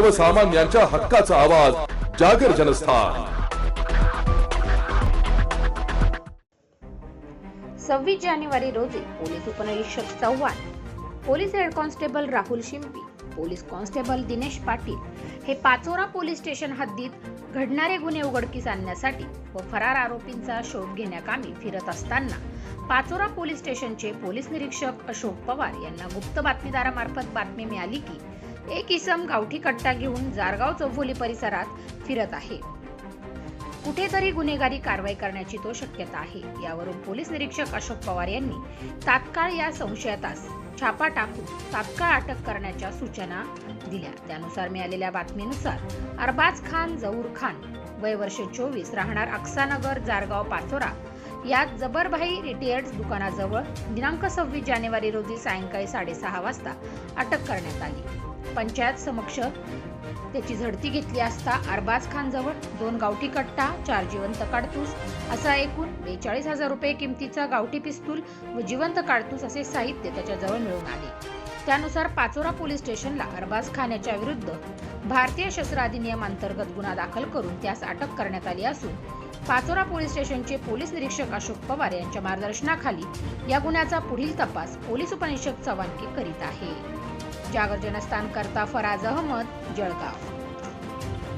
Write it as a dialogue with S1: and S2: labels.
S1: सर्वसामान्यांच्या हक्काचा आवाज जागर जनस्थान.
S2: सव्वीस जानेवारी रोजी पोलीस उपनिरीक्षक Chavan police head constable Rahul Shimpi police constable Dinesh Patil हे पाचोरा पोलीस स्टेशन हद्दीत घडणारे गुन्हे उघडकीस आणण्यासाठी व फरार आरोपींचा शोध घेण्याकामी फिरत असताना पाचोरा पोलीस स्टेशनचे पोलीस निरीक्षक अशोक पवार यांना गुप्त बातमीदारामार्फत बातमी मिळाली की एक इसम गावठी कट्टा घेऊन जारगाव चौफोली परिसरात फिरत आहे. कुठेतरी गुन्हेगारी कारवाई करण्याची तो शक्यता आहे. यावरून पोलीस निरीक्षक अशोक पवार यांनी तात्काळ या संशयातास छापा टाकून तात्काळ अटक करण्याच्या सूचना दिल्या. त्यानुसार मिळालेल्या बातमीनुसार अरबाज खान जहूर खान वय वर्ष चोवीस राहणार अक्सानगर जारगाव पाचोरा. यात जबरभाई रिटेयर्ड दुकानाजवळ दिनांक सव्वीस जानेवारी रोजी सायंकाळी साडेसहा वाजता अटक करण्यात आली. पंचायत समक्ष त्याची झडती घेतली असता अरबाज खान जवळ दोन गावठी कट्टा चार जिवंत काडतूस असा एकूण बेचाळीस हजार रुपये किमतीचा गावठी पिस्तूल व जिवंत काडतूस असे साहित्य त्याच्याजवळ मिळून आले. त्यानुसार पाचोरा पोलीस स्टेशनला अरबाज खान याच्या विरुद्ध भारतीय शस्त्र अधिनियम अंतर्गत गुन्हा दाखल करून त्यास अटक करण्यात आली असून पाचोरा पोलीस स्टेशनचे पोलीस निरीक्षक अशोक पवार यांच्या मार्गदर्शनाखाली या गुन्ह्याचा पुढील तपास पोलीस उपनिरीक्षक चव्हाणके करीत आहे. जागरजनस्थान करता फराज अहमद जळगाव.